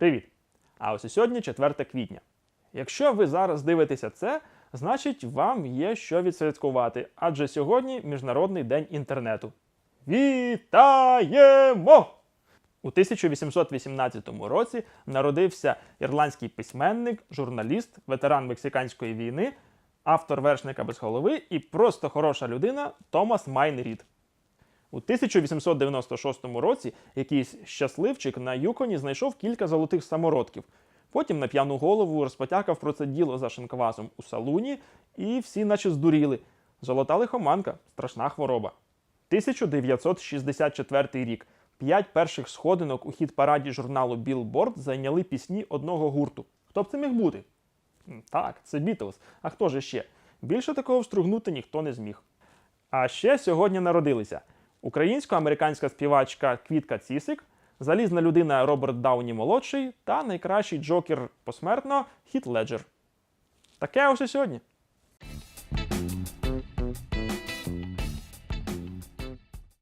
Привіт! А ось і сьогодні 4 квітня. Якщо ви зараз дивитеся це, значить вам є що відсвяткувати, адже сьогодні Міжнародний день інтернету. Вітаємо! У 1818 році народився ірландський письменник, журналіст, ветеран Мексиканської війни, автор вершника без голови і просто хороша людина Томас Майн Рід. У 1896 році якийсь щасливчик на Юконі знайшов кілька золотих самородків. Потім на п'яну голову розпотякав про це діло за шинквасом у салуні, і всі наче здуріли. Золота лихоманка страшна хвороба. 1964 рік. П'ять перших сходинок у хіт-параді журналу Billboard зайняли пісні одного гурту. Хто б це міг бути? Так, це Бітлз. А хто ж ще? Більше такого встрugнути ніхто не зміг. А ще сьогодні народилися українсько-американська співачка Квітка Цісик, залізна людина Роберт Дауні молодший та найкращий джокер посмертно Хіт Леджер. Таке ось і сьогодні.